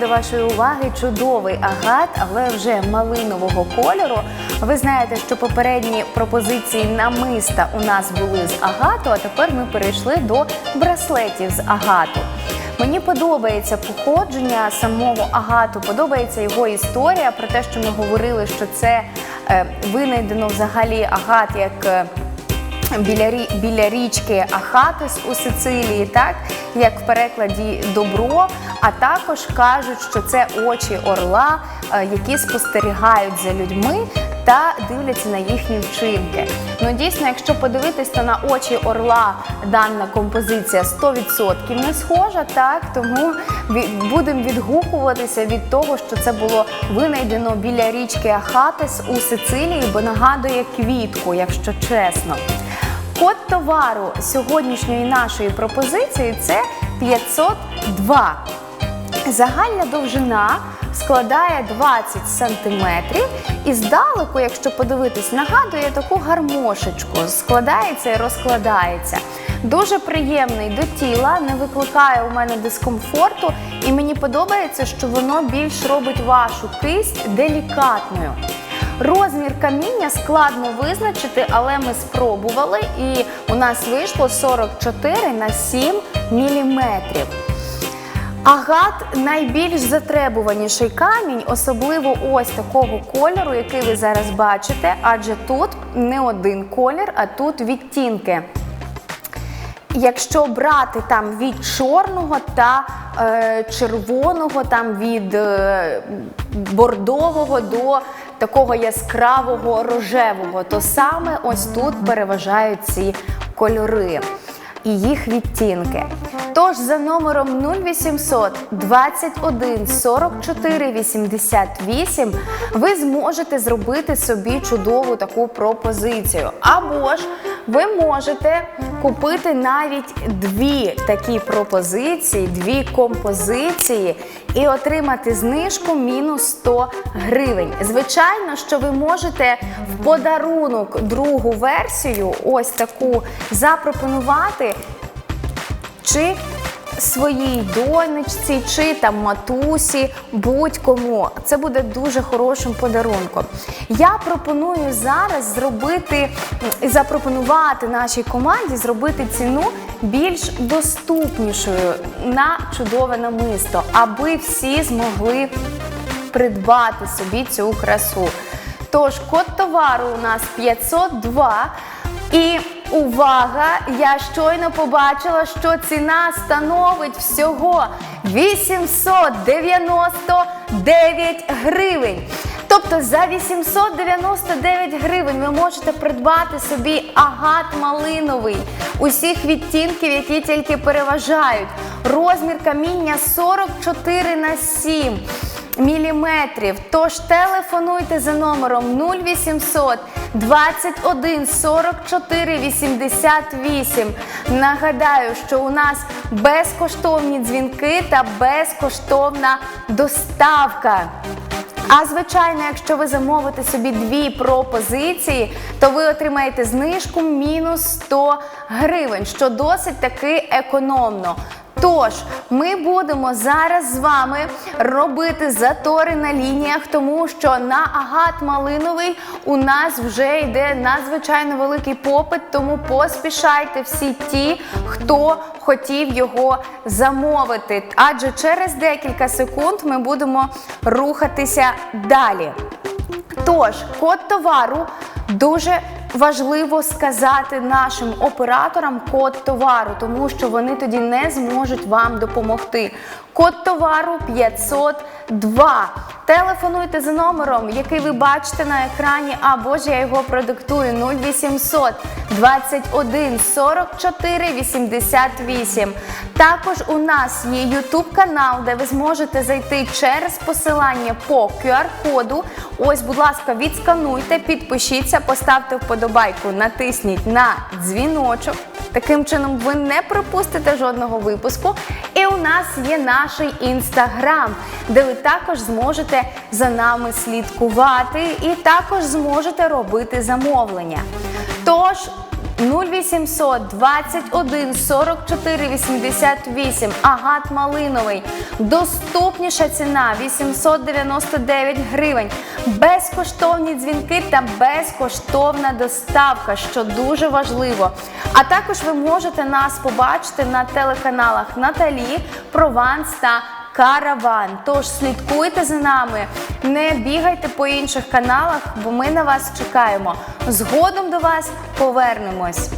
до вашої уваги чудовий агат, але вже малинового кольору. Ви знаєте, що попередні пропозиції намиста у нас були з агату, а тепер ми перейшли до браслетів з агату. Мені подобається походження самого агату, подобається його історія про те, що ми говорили, що це е, винайдено взагалі агат як. Біля, біля річки Ахатис у Сицилії, так як в перекладі добро. А також кажуть, що це очі орла, е, які спостерігають за людьми та дивляться на їхні вчинки. Ну дійсно, якщо подивитись, то на очі орла дана композиція 100% не схожа, так тому будемо відгукуватися від того, що це було винайдено біля річки Ахатис у Сицилії, бо нагадує квітку, якщо чесно. Код товару сьогоднішньої нашої пропозиції це 502. Загальна довжина складає 20 сантиметрів і здалеку, якщо подивитись, нагадує таку гармошечку. Складається і розкладається. Дуже приємний до тіла, не викликає у мене дискомфорту, і мені подобається, що воно більш робить вашу кисть делікатною. Розмір каміння складно визначити, але ми спробували, і у нас вийшло 44 на 7 міліметрів. Агат найбільш затребуваніший камінь, особливо ось такого кольору, який ви зараз бачите, адже тут не один колір, а тут відтінки. Якщо брати там від чорного та е, червоного, там від е, бордового до такого яскравого рожевого, то саме ось тут переважають ці кольори і їх відтінки. Тож за номером 0800 21 44 88 ви зможете зробити собі чудову таку пропозицію. Або ж ви можете купити навіть дві такі пропозиції, дві композиції і отримати знижку мінус 100 гривень. Звичайно, що ви можете в подарунок другу версію, ось таку запропонувати чи своїй донечці, чи там матусі, будь-кому. Це буде дуже хорошим подарунком. Я пропоную зараз зробити і запропонувати нашій команді зробити ціну більш доступнішою на чудове намисто, аби всі змогли придбати собі цю красу. Тож код товару у нас 502. І увага! Я щойно побачила, що ціна становить всього 899 гривень. Тобто за 899 гривень ви можете придбати собі агат малиновий усіх відтінків, які тільки переважають. Розмір каміння 44 на 7 міліметрів. Тож телефонуйте за номером 0800 21 44 88. Нагадаю, що у нас безкоштовні дзвінки та безкоштовна доставка. А звичайно, якщо ви замовите собі дві пропозиції, то ви отримаєте знижку мінус 100 гривень, що досить таки економно. Тож, ми будемо зараз з вами робити затори на лініях, тому що на агат малиновий у нас вже йде надзвичайно великий попит, тому поспішайте всі ті, хто хотів його замовити. Адже через декілька секунд ми будемо рухатися далі. Тож, код товару дуже важливо сказати нашим операторам код товару, тому що вони тоді не зможуть вам допомогти. Код товару 502. Телефонуйте за номером, який ви бачите на екрані, або ж я його продиктую 0800 21 44 88. Також у нас є YouTube канал, де ви зможете зайти через посилання по QR-коду. Ось, будь ласка, відскануйте, підпишіться, поставте вподобайку, натисніть на дзвіночок. Таким чином ви не пропустите жодного випуску. І у нас є наш інстаграм, де ви також зможете за нами слідкувати і також зможете робити замовлення. Тож 0800 21 44 88. Агат малиновий. Доступніша ціна 899 гривень. Безкоштовні дзвінки та безкоштовна доставка, що дуже важливо. А також ви можете нас побачити на телеканалах Наталі, Прованс та Караван. Тож слідкуйте за нами, не бігайте по інших каналах, бо ми на вас чекаємо. Згодом до вас повернемось.